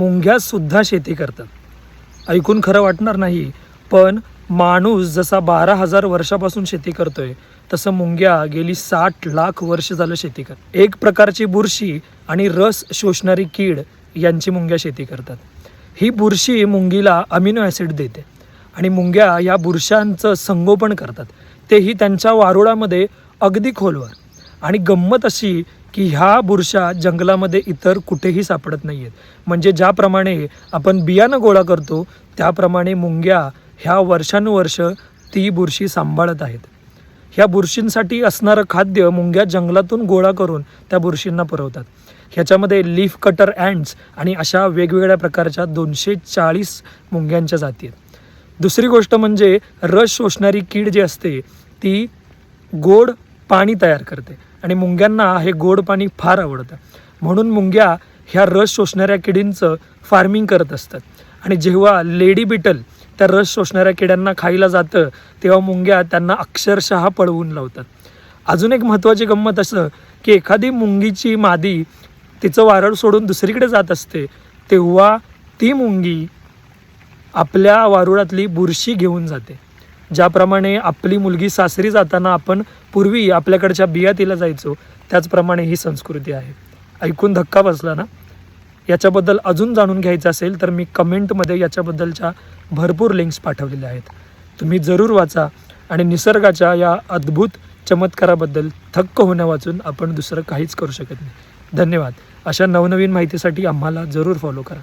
मुंग्यासुद्धा शेती करतात. ऐकून खरं वाटणार नाही पण माणूस जसा बारा हजार वर्षापासून शेती करतोय तसं मुंग्या गेली साठ लाख वर्ष झालं शेती कर एक प्रकारची बुरशी आणि रस शोषणारी कीड यांची मुंग्या शेती करतात. ही बुरशी मुंगीला अमिनो ॲसिड देते आणि मुंग्या या बुरशांचं संगोपन करतात. तेही त्यांच्या वारुळामध्ये अगदी खोलवर आणि गंमत अशी की ह्या बुरशा जंगलामध्ये इतर कुठेही सापडत नाही आहेत म्हणजे ज्याप्रमाणे आपण बियाणं गोळा करतो त्याप्रमाणे मुंग्या ह्या वर्षानुवर्ष ती बुरशी सांभाळत आहेत. ह्या बुरशींसाठी असणारं खाद्य मुंग्या जंगलातून गोळा करून त्या बुरशींना पुरवतात. ह्याच्यामध्ये लीफ कटर अँड्स आणि अशा वेगवेगळ्या प्रकारच्या दोनशे चाळीस मुंग्यांच्या जाती आहेत. दुसरी गोष्ट म्हणजे रस शोषणारी कीड जी असते ती गोड पाणी तयार करते. आणि मुंग्यांना हे गोड पाणी फार आवडतं. म्हणून मुंग्या ह्या रस शोषणाऱ्या किडींचं फार्मिंग करत असतात. आणि जेव्हा लेडी बिटल त्या रस शोषणाऱ्या किड्यांना खायला जातं तेव्हा मुंग्या त्यांना अक्षरशः पळवून लावतात. अजून एक महत्त्वाची गंमत असं की एखादी मुंगीची मादी तिचं वारळ सोडून दुसरीकडे जात असते तेव्हा ती मुंगी आपल्या वारुळातली बुरशी घेऊन जाते. ज्याप्रमाणे आपली मुलगी सासरी जाताना आपण पूर्वी आपल्याकडच्या बिया तिला जायचो त्याचप्रमाणे ही संस्कृती आहे. ऐकून धक्का बसला ना? याच्याबद्दल अजून जाणून घ्यायचं असेल तर मी कमेंटमध्ये याच्याबद्दलच्या भरपूर लिंक्स पाठवलेल्या आहेत. तुम्ही जरूर वाचा आणि निसर्गाच्या या अद्भुत चमत्काराबद्दल थक्क होण्या वाचून आपण दुसरं काहीच करू शकत नाही. धन्यवाद. अशा नवनवीन माहितीसाठी आम्हाला जरूर फॉलो करा.